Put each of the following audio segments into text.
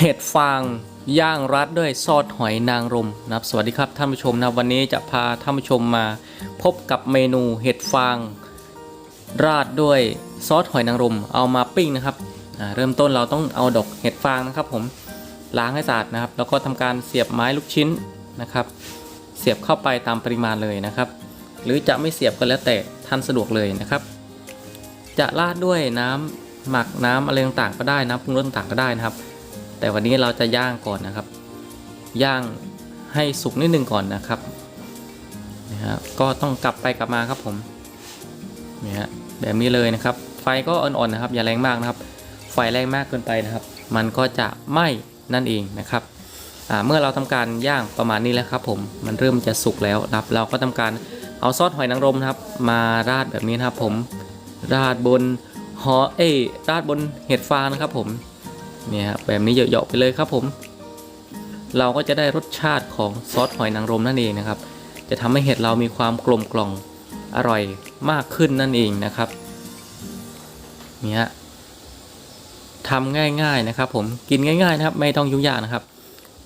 เห็ดฟางย่างรัดด้วยซอสหอยนางรมนะครับสวัสดีครับท่านผู้ชมนะวันนี้จะพาท่านผู้ชมมาพบกับเมนูเห็ดฟาง ราดด้วยซอสหอยนางรมเอามาปิ้งนะครับเริ่มต้นเราต้องเอาดอกเห็ดฟางนะครับผมล้างให้สะอาดนะครับ แล้วก็ทำการเสียบไม้ลูกชิ้นนะครับ เสียบเข้าไปตามปริมาณเลยนะครับ หรือจะไม่เสียบก็แล้วแต่ท่านสะดวกเลยนะครับ จะราดด้วยน้ำหมักน้ำอะไรต่างๆก็ได้นะปรุงรสต่างๆก็ได้นะครับ แต่วันนี้เราจะย่างก่อนนะครับ ย่างให้สุกนิดนึงก่อนนะครับนะฮะก็ต้องกลับไปกลับมาครับผมนี่ฮะแบบนี้เลยนะครับ ไฟก็อ่อนๆนะครับ อย่าแรงมากนะครับ ไฟแรงมากเกินไปนะครับ มันก็จะไหม้นั่นเองนะครับเมื่อเราทำการย่างประมาณนี้แล้วครับ ผมมันเริ่มจะสุกแล้วนะครับ เราก็ทำการเอาซอสหอยนางรมนะครับ มาราดแบบนี้นะครับ ผมราดบนหอเอ้ราดบนเห็ดฟางนะครับผม เนี่ยครับแบบนี้เหยาะๆไปเลยครับผม เราก็จะได้รสชาติของซอสหอยนางรมนั่นเองนะครับ จะทำให้เห็ดเรามีความกลมกล่อมอร่อยมากขึ้นนั่นเองนะครับเนี่ยทำง่ายๆนะครับ ผมกินง่ายๆนะครับ ไม่ต้องยุ่งยากนะครับ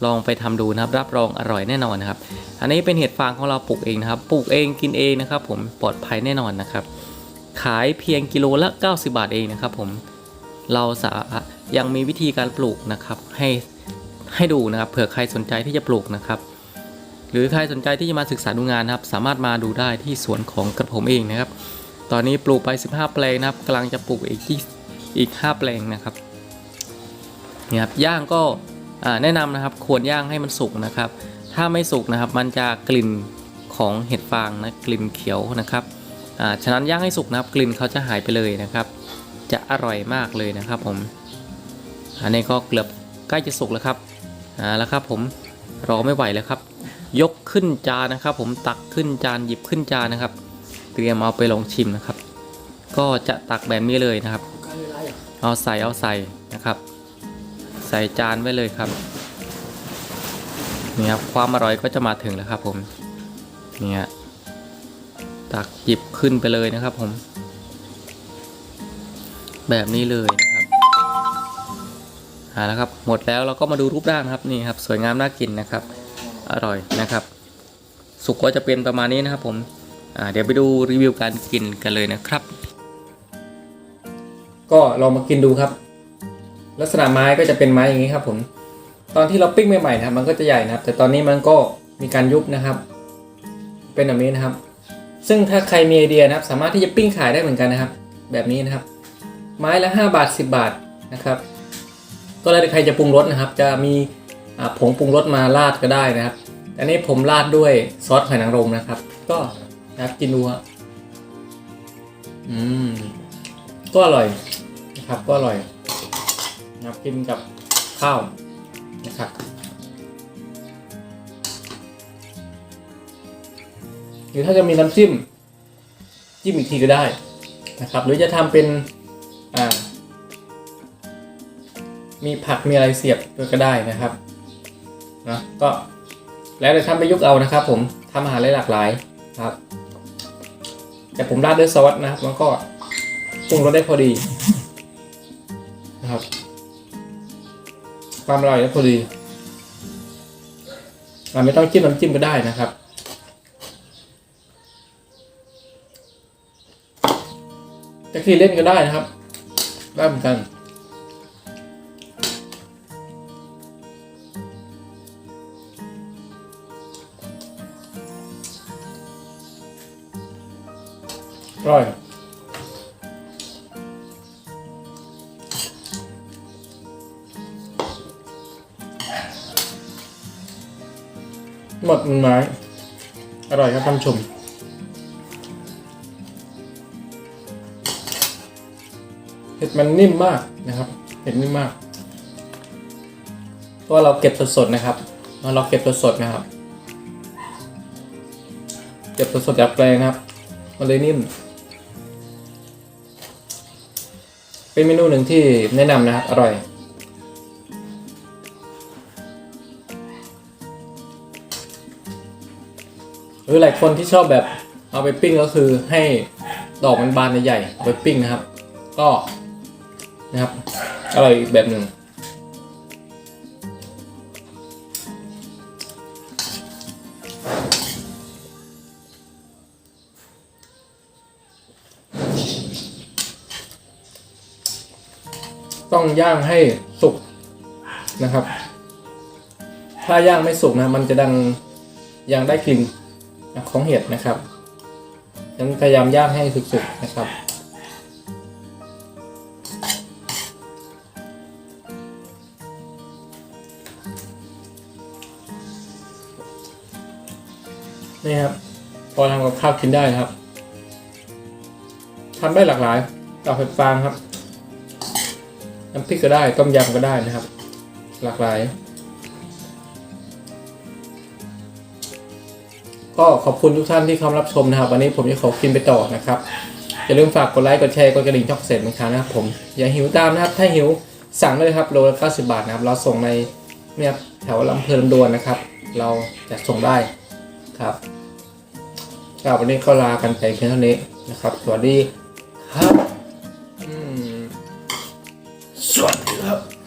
ลองไปทำดูนะครับ รับรองอร่อยแน่นอนนะครับ อันนี้เป็นเห็ดฟางของเราปลูกเองนะครับปลูกเองกินเองนะครับ ผมปลอดภัยแน่นอนนะครับ ขายเพียงกิโลละ 90 บาทเองนะครับ ผม เราสายังมีวิธีการปลูกนะครับ ให้ให้ดูนะครับเผื่อใครสนใจที่จะปลูกนะครับ หรือใครสนใจที่จะมาศึกษาดูงานนะครับ สามารถมาดูได้ที่สวนของกระผมเองนะครับ ตอนนี้ปลูกไป 15 แปลงนะครับกำลังจะปลูกอีกที่อีก 5 แปลงนะครับนี่ครับย่างก็แนะนำนะครับควรย่างให้มันสุกนะครับ ถ้าไม่สุกนะครับมันจะกลิ่นของเห็ดฟางนะกลิ่นเขียวนะครับอ่าฉะนั้นย่างให้สุกนะครับกลิ่นเขาจะหายไปเลยนะครับ จะอร่อยมากเลยนะครับผม อันนี้ก็เกือบใกล้จะสุกแล้วครับอ่าแล้วครับผมรอไม่ไหวแล้วครับ ยกขึ้นจานนะครับ ผมตักขึ้นจานหยิบขึ้นจานนะครับ เตรียมเอาไปลองชิมนะครับ ก็จะตักแบบนี้เลยนะครับ เอาใส่เอาใส่นะครับ ใส่จานไว้เลยครับนี่ครับความอร่อยก็จะมาถึงแล้วครับ ผมเนี่ยตักหยิบขึ้นไปเลยนะครับ ผม แบบนี้เลยนะครับเอาละครับหมดแล้วเราก็มาดูรูปร่างครับนี่ครับ สวยงามน่ากินนะครับ อร่อยนะครับ สุกก็จะเป็นประมาณนี้นะครับผมเดี๋ยวไปดูรีวิวการกินกันเลยนะครับ ก็ลองมากินดูครับ ลักษณะไม้ก็จะเป็นไม้อย่างนี้ครับผมตอนที่เราปิ้งใหม่ๆนะครับ มันก็จะใหญ่นะครับ แต่ตอนนี้มันก็มีการยุบนะครับ เป็นแบบนี้นะครับ ซึ่งถ้าใครมีไอเดียนะครับ สามารถที่จะปิ้งขายได้เหมือนกันนะครับ แบบนี้นะครับ ไม้ละ 5 บาท 10 บาทนะครับ ก็แล้วแต่ใครจะปรุงรสนะครับ จะมีผงปรุงรสมาราดก็ได้นะครับ อันนี้ผมราดด้วยซอสหอยนางรมนะครับ ก็นะครับกินดูครับอืมก็อร่อยนะครับก็อร่อยนะครับกินกับข้าวนะครับหรือถ้าจะมีน้ำจิ้มจิ้มอีกทีก็ได้นะครับ หรือจะทำเป็น มีผักมีอะไรเสียบด้วยก็ได้นะครับนะก็แล้วแต่ทำไปยุกเอานะครับ ผมทำอาหารได้หลากหลายครับ แต่ผมราดด้วยซอสนะครับแล้วก็ปรุงรสได้พอดีนะครับความอร่อยได้พอดีอ่าไม่ต้องจิ้มน้ำจิ้มก็ได้นะครับจะขี่เล่นก็ได้นะครับได้เหมือนกัน ร่อยหมดมันไม้อร่อยครับท่านผู้ชมเห็ดมันนิ่มมากนะครับ เห็ดนิ่มมากเพราะเราเก็บสดๆนะครับเราเก็บสดๆนะครับ เก็บสดๆจากแปลงครับ มันเลยนิ่ม เป็นเมนูหนึ่งที่แนะนำนะครับอร่อย หรือหลายคนที่ชอบแบบเอาไปปิ้งก็คือให้ดอกมันบานใหญ่ๆเอาไปปิ้งนะครับ ก็นะครับอร่อยแบบหนึ่ง ต้องย่างให้สุกนะครับ ถ้าย่างไม่สุกนะ มันจะดังยังได้กลิ่นของเห็ดนะครับงั้นพยายามย่างให้สุกๆนะครับนี่ครับ พอทำกับข้าวกินได้ครับทำได้หลากหลายกับเห็ดฟางครับ น้ำพริกก็ได้ต้มยำก็ได้นะครับ หลากหลาย ก็ขอบคุณทุกท่านที่เข้ามารับชมนะครับ วันนี้ผมจะขอกินไปต่อนะครับ อย่าลืมฝากกดไลค์กดแชร์กดกระดิ่งช่องเสร็จนะครับนะครับผมอย่าหิวตามนะครับ ถ้าหิวสั่งเลยครับโลละ90บาทนะครับ เราส่งในเนี่ยแถวลำเพลินลำดวนนะครับ เราจะส่งได้ครับครับวันนี้ก็ลากันไปเพียงเท่านี้นะครับสวัสดีครับ 转了。